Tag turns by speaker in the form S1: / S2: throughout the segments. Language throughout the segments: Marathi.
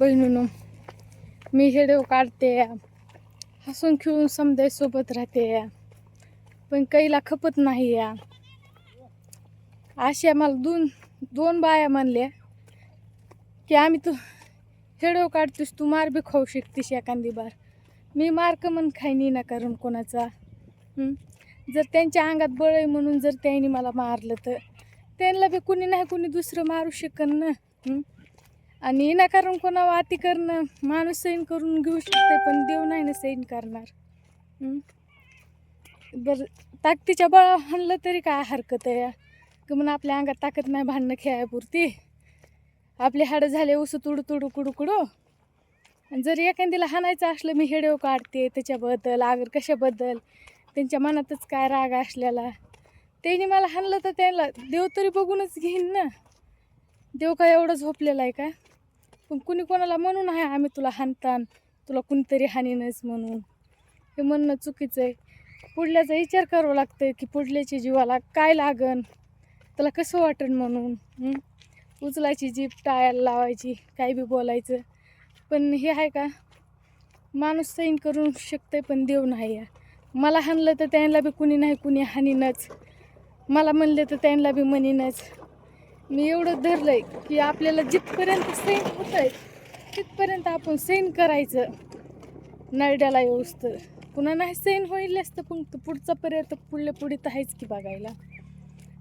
S1: बहिणीनो मी हेडव काढते. हसून खेळून समजाय सोबत राहते. पण कैला खपत नाही. या अशा मला दोन दोन बाया म्हणल्या की आम्ही तू हेडव काढतोस तू मार बी खाऊ शकतीस एखादी बार. मी मार्क म्हण खायनी ना कारण कोणाचा. जर त्यांच्या अंगात बळ आहे म्हणून जर त्यांनी मला मारलं तर. त्यांना बी कुणी नाही कुणी दुसरं मारू शकन ना. आणि विनाकारण कोणा अति करणं माणूस सैन करून घेऊ शकते पण देव नाही ना सैन करणार. बरं ताकदीच्या बळा हाणलं तरी काय हरकत आहे की म्हणून आपल्या अंगात ताकद नाही भांडणं खेळायपुरती आपले हाडं झाले उस तुडू तुडू कुडू कुडू. आणि जर एखाद्याला हाणायचं असलं मी हेडेव काढते त्याच्याबद्दल आगर कशाबद्दल त्यांच्या मनातच काय राग असलेला. त्यांनी मला हाणलं तर त्यांना देव तरी बघूनच घेईन ना. देव काय एवढं झोपलेला आहे का? पण कुणी कोणाला म्हणून आहे आम्ही तुला हाणतान तुला कुणीतरी हाणीनच म्हणून. हे म्हणणं चुकीचं आहे. पुढल्याचा विचार करावा लागतं की पुढल्याची जीवाला काय लागन? त्याला कसं वाटन म्हणून? उचलायची जीप टाळायला लावायची काय बी बोलायचं. पण हे आहे का? माणूस सैन करू शकते पण देव नाही मला हाणलं तर त्यांना बी कुणी नाही कुणी हानीनच. मला म्हणलं तर त्यांना बी म्हणीनच मी एवढं धरलं आहे की आपल्याला जिथपर्यंत सैन होत आहे तिथपर्यंत आपण सैन करायचं. नरड्याला येऊस तर. पुन्हा नाही सैन होईल असतं पण पुढचा पर्यंत पुढल्या पुढे तर आहेच की बघायला.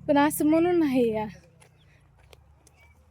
S1: पण असं म्हणून नाही या.